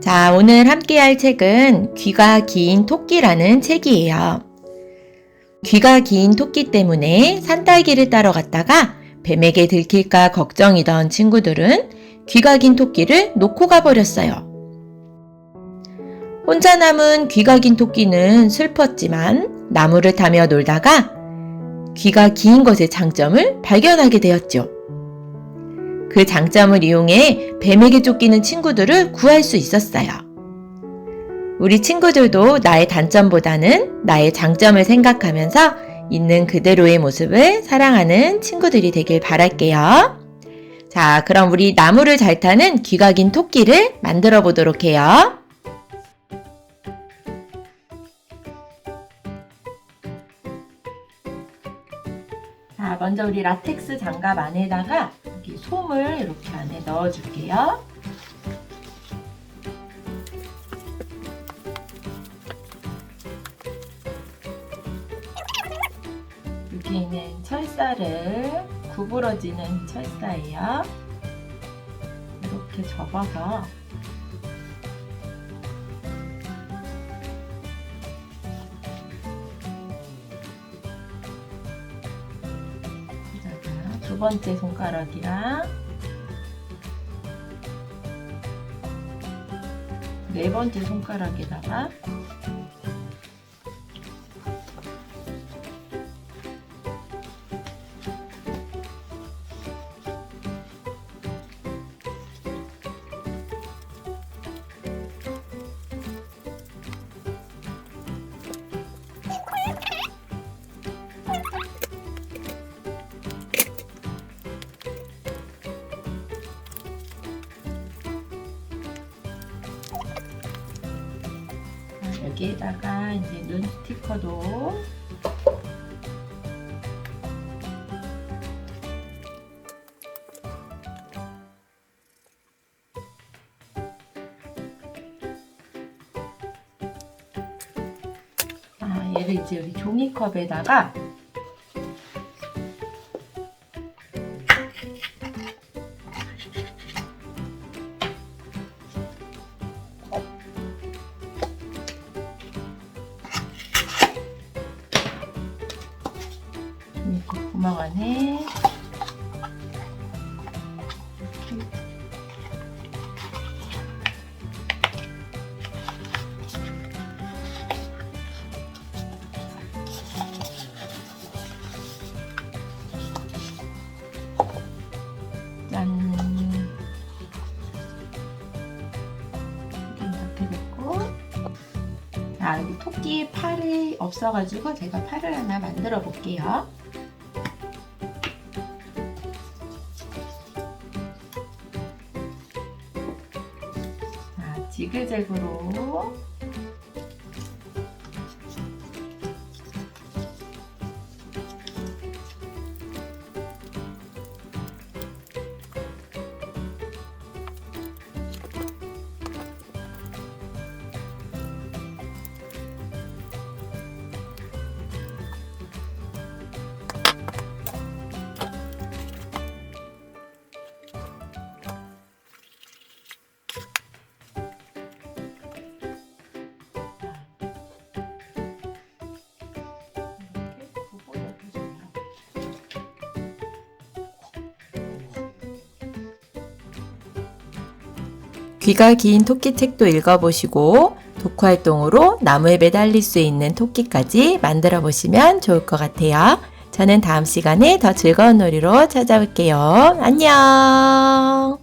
자, 오늘 함께 할 책은 귀가 긴 토끼라는 책이에요. 귀가 긴 토끼 때문에 산딸기를 따러 갔다가 뱀에게 들킬까 걱정이던 친구들은 귀가 긴 토끼를 놓고 가버렸어요. 혼자 남은 귀가 긴 토끼는 슬펐지만 나무를 타며 놀다가 귀가 긴 것의 장점을 발견하게 되었죠. 그 장점을 이용해 뱀에게 쫓기는 친구들을 구할 수 있었어요. 우리 친구들도 나의 단점보다는 나의 장점을 생각하면서 있는 그대로의 모습을 사랑하는 친구들이 되길 바랄게요. 자, 그럼 우리 나무를 잘 타는 귀가 긴 토끼를 만들어 보도록 해요. 자, 먼저 우리 라텍스 장갑 안에다가 여기 솜을 이렇게 안에 넣어 줄게요. 여기 있는 철사를 구부러지는 철사예요. 이렇게 접어서 두 번째 손가락이랑 네 번째 손가락에다가 여기에다가 이제 눈 스티커도 아, 얘를 이제 우리 종이컵에다가 구멍 안에. 자, 여기 토끼 팔이 없어가지고 제가 팔을 하나 만들어 볼게요. 자, 지그재그로 귀가 긴 토끼 책도 읽어보시고 독후 활동으로 나무에 매달릴 수 있는 토끼까지 만들어 보시면 좋을 것 같아요. 저는 다음 시간에 더 즐거운 놀이로 찾아올게요. 안녕!